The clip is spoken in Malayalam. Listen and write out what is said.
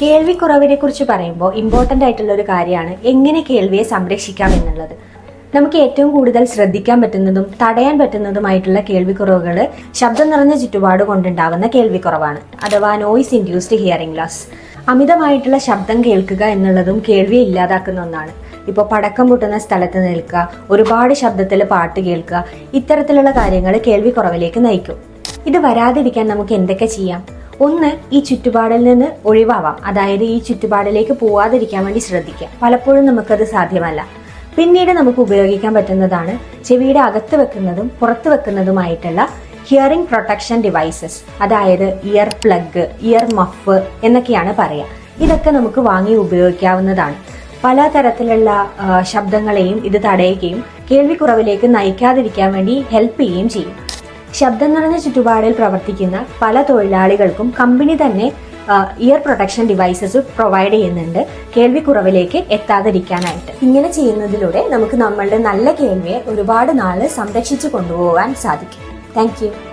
കേൾവിക്കുറവിനെ കുറിച്ച് പറയുമ്പോൾ ഇമ്പോർട്ടന്റ് ആയിട്ടുള്ള ഒരു കാര്യമാണ് എങ്ങനെ കേൾവിയെ സംരക്ഷിക്കാം എന്നുള്ളത്. നമുക്ക് ഏറ്റവും കൂടുതൽ ശ്രദ്ധിക്കാൻ പറ്റുന്നതും തടയാൻ പറ്റുന്നതുമായിട്ടുള്ള കേൾവിക്കുറവുകൾ ശബ്ദം നിറഞ്ഞ ചുറ്റുപാട് കൊണ്ടുണ്ടാവുന്ന കേൾവിക്കുറവാണ്. അഥവാ നോയിസ് ഇൻഡ്യൂസ്ഡ് ഹിയറിംഗ് ലോസ് അമിതമായിട്ടുള്ള ശബ്ദം കേൾക്കുക എന്നുള്ളതും കേൾവിയെ ഇല്ലാതാക്കുന്ന ഒന്നാണ്. ഇപ്പോൾ പടക്കം പൊട്ടുന്ന സ്ഥലത്ത് നിൽക്കുക ഒരുപാട് ശബ്ദത്തിൽ പാട്ട് കേൾക്കുക ഇത്തരത്തിലുള്ള കാര്യങ്ങൾ കേൾവിക്കുറവിലേക്ക് നയിക്കും. ഇത് വരാതിരിക്കാൻ നമുക്ക് എന്തൊക്കെ ചെയ്യാം? ഒന്ന് ഈ ചുറ്റുപാടിൽ നിന്ന് ഒഴിവാവാം. അതായത് ഈ ചുറ്റുപാടിലേക്ക് പോവാതിരിക്കാൻ വേണ്ടി ശ്രദ്ധിക്കാം പലപ്പോഴും നമുക്കത് സാധ്യമല്ല. പിന്നീട് നമുക്ക് ഉപയോഗിക്കാൻ പറ്റുന്നതാണ് ചെവിയുടെ അകത്ത് വെക്കുന്നതും പുറത്ത് വെക്കുന്നതുമായിട്ടുള്ള ഹിയറിംഗ് പ്രൊട്ടക്ഷൻ ഡിവൈസസ് അതായത് ഇയർ പ്ലഗ് ഇയർ മഫ് എന്നൊക്കെയാണ് പറയുക. ഇതൊക്കെ നമുക്ക് വാങ്ങി ഉപയോഗിക്കാവുന്നതാണ്. പല തരത്തിലുള്ള ശബ്ദങ്ങളെയും ഇത് തടയുകയും കേൾവിക്കുറവിലേക്ക് നയിക്കാതിരിക്കാൻ വേണ്ടി ഹെൽപ്പ് ചെയ്യുകയും ചെയ്യും. ശബ്ദം നിറഞ്ഞ ചുറ്റുപാടിൽ പ്രവർത്തിക്കുന്ന പല തൊഴിലാളികൾക്കും കമ്പനി തന്നെ ഇയർ പ്രൊട്ടക്ഷൻ ഡിവൈസസ് പ്രൊവൈഡ് ചെയ്യുന്നുണ്ട്. കേൾവിക്കുറവിലേക്ക് എത്താതിരിക്കാനായിട്ട്. ഇങ്ങനെ ചെയ്യുന്നതിലൂടെ നമുക്ക് നമ്മളുടെ നല്ല കേൾവിയെ ഒരുപാട് നാൾ സംരക്ഷിച്ചു കൊണ്ടുപോകാൻ സാധിക്കും. താങ്ക്